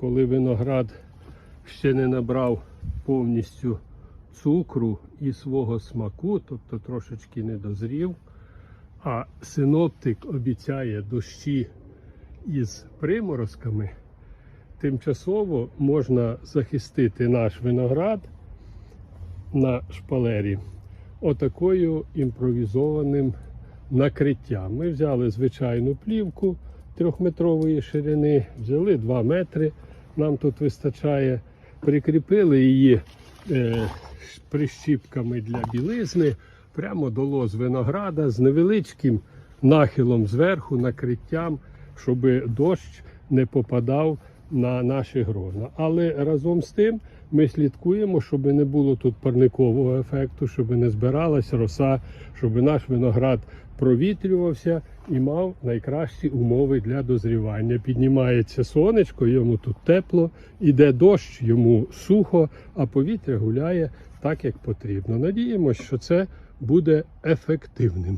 коли виноград ще не набрав повністю цукру і свого смаку, тобто трошечки не дозрів, а синоптик обіцяє дощі із приморозками, тимчасово можна захистити наш виноград на шпалері отакою імпровізованим накриттям. Ми взяли звичайну плівку трьохметрової ширини, взяли 2 метри, нам тут вистачає, прикріпили її е, прищіпками для білизни прямо до лоз винограда з невеличким нахилом зверху, накриттям, щоб дощ не попадав на наші грона. Але разом з тим ми слідкуємо, щоб не було тут парникового ефекту, щоб не збиралась роса, щоб наш виноград провітрювався і мав найкращі умови для дозрівання. Піднімається сонечко, йому тут тепло, іде дощ, йому сухо, а повітря гуляє так, як потрібно. Надіємося, що це буде ефективним.